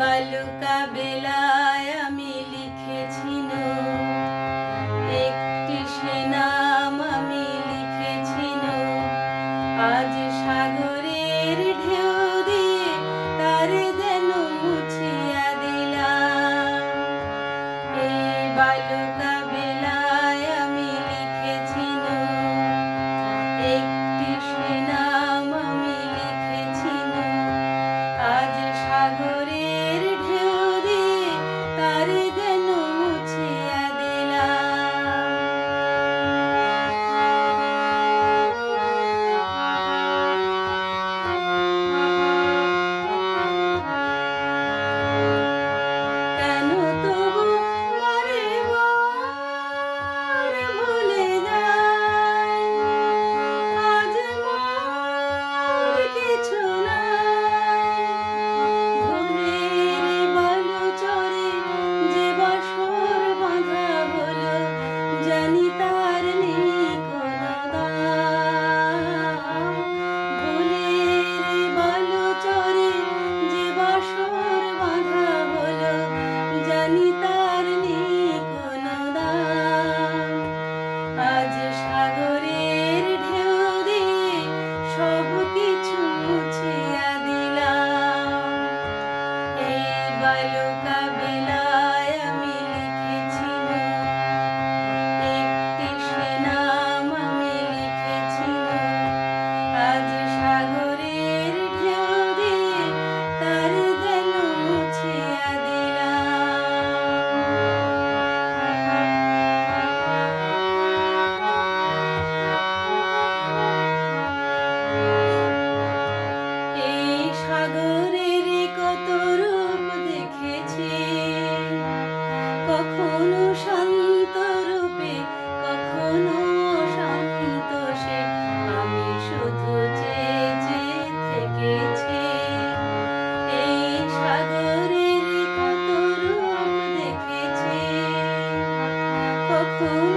বালুকা বেলায় আমি লিখেছি একটি সে নাম আমি লিখেছি আজ সাগরের ঢেউ দিয়ে তার যেন মুছিয়া দিলা এই বালু সাগরের কত রূপ দেখেছি? কখনো শান্ত রূপে, কখনো আমি শুধু যে থেকেছি। এই সাগরের কত রূপ দেখেছি? কখনো